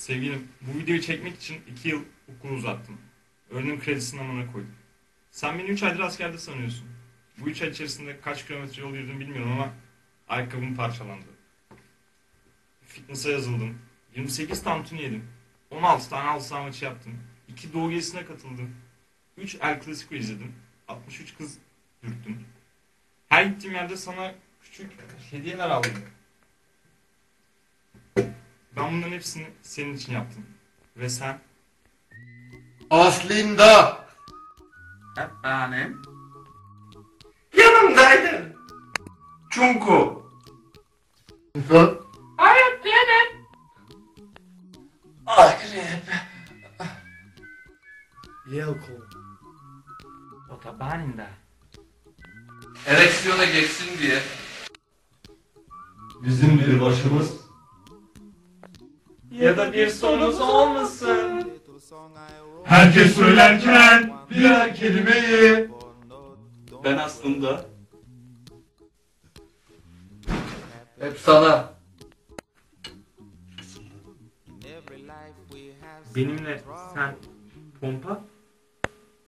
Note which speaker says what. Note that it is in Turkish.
Speaker 1: Sevgilim, bu videoyu çekmek için 2 yıl okulu uzattım. Öğrenim kredisini amına koydum. Sen beni 3 aydır askerde sanıyorsun. Bu 3 ay içerisinde kaç kilometre yol yürüdüm bilmiyorum ama ayakkabım parçalandı. Fitness'a yazıldım. 28 tantuni yedim. 16 tane halı saha maçı yaptım. 2 doğu gezisine katıldım. 3 El Clasico izledim. 63 kız dürttüm. Her gittiğim yerde sana küçük hediyeler aldım. Ben bunların hepsini senin için yaptım. Ve sen
Speaker 2: Aslında
Speaker 3: Efendim?
Speaker 2: yanımdaydın. Çünkü sen
Speaker 3: Hayır benim.
Speaker 2: akrep.
Speaker 4: Yelko.
Speaker 3: Otobanında.
Speaker 2: Ereksiyona geçsin diye.
Speaker 4: Bizim bir başımız
Speaker 3: Ya da bir sonumuz olmasın.
Speaker 4: Herkes söylerken birer kelimeyi
Speaker 3: Ben aslında
Speaker 2: Hep sana.
Speaker 1: benimle sen pompa